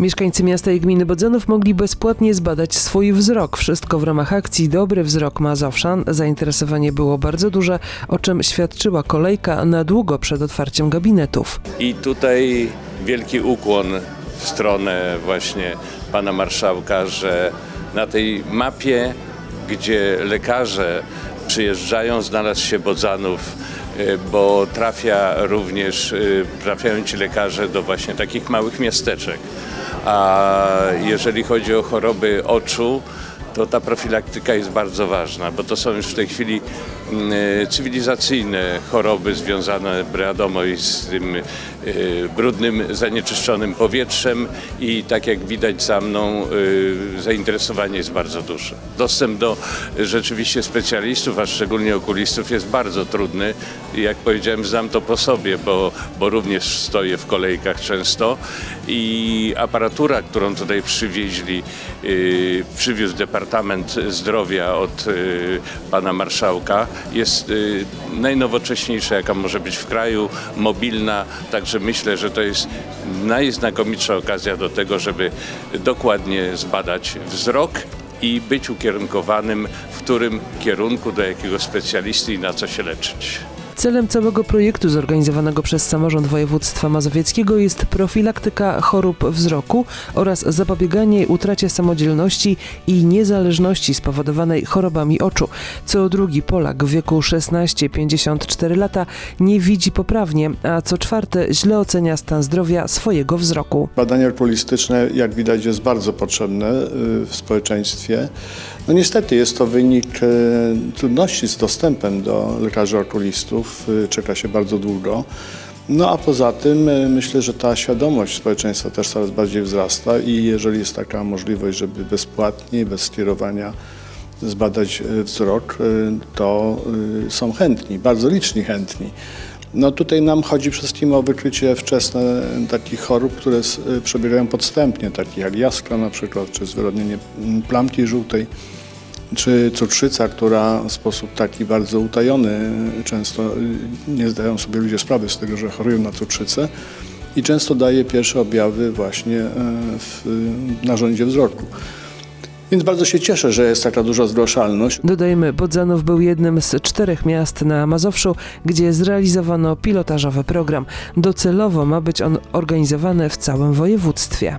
Mieszkańcy miasta i gminy Bodzanów mogli bezpłatnie zbadać swój wzrok. Wszystko w ramach akcji Dobry Wzrok Mazowszan. Zainteresowanie było bardzo duże, o czym świadczyła kolejka na długo przed otwarciem gabinetów. I tutaj wielki ukłon w stronę właśnie pana marszałka, że na tej mapie, gdzie lekarze przyjeżdżają, znalazł się Bodzanów, y, bo trafia również, y, trafiają ci lekarze do właśnie takich małych miasteczek. A jeżeli chodzi o choroby oczu, to ta profilaktyka jest bardzo ważna, bo to są już w tej chwili mm, e, cywilizacyjne choroby związane, wiadomo, z tym e, brudnym, zanieczyszczonym powietrzem i tak jak widać za mną, e, zainteresowanie jest bardzo duże. Dostęp do rzeczywiście specjalistów, a szczególnie okulistów jest bardzo trudny. Jak powiedziałem, znam to po sobie, bo, bo również stoję w kolejkach często i aparatura, którą tutaj przywieźli, przywiózł Departament Zdrowia od y, pana marszałka, jest y, najnowocześniejsza, jaka może być w kraju, mobilna, także myślę, że to jest najznakomitsza okazja do tego, żeby dokładnie zbadać wzrok i być ukierunkowanym w którym kierunku, do jakiego specjalisty i na co się leczyć. Celem całego projektu zorganizowanego przez samorząd województwa mazowieckiego jest profilaktyka chorób wzroku oraz zapobieganie utracie samodzielności i niezależności spowodowanej chorobami oczu. Co drugi Polak w wieku 16-54 lata nie widzi poprawnie, a co czwarte źle ocenia stan zdrowia swojego wzroku. Badanie okulistyczne, jak widać, jest bardzo potrzebne y, w społeczeństwie. No niestety jest to wynik y, trudności z dostępem do lekarzy okulistów. Czeka się bardzo długo. No a poza tym y, myślę, że ta świadomość społeczeństwa też coraz bardziej wzrasta i jeżeli jest taka możliwość, żeby bezpłatnie, bez skierowania zbadać y, wzrok, y, to są chętni, bardzo liczni chętni. No tutaj nam chodzi przede wszystkim o wykrycie wczesne takich chorób, które przebiegają podstępnie, takich jak jaskra na przykład, czy zwyrodnienie plamki żółtej, czy cukrzyca, która w sposób taki bardzo utajony często y, nie zdają sobie ludzie sprawy z tego, że chorują na cukrzycę i często daje pierwsze objawy właśnie y, w y, narządzie wzroku. Więc bardzo się cieszę, że jest taka duża zgłaszalność. Dodajmy, Bodzanów był jednym z czterech miast na Mazowszu, gdzie zrealizowano pilotażowy program. Docelowo ma być on organizowany w całym województwie.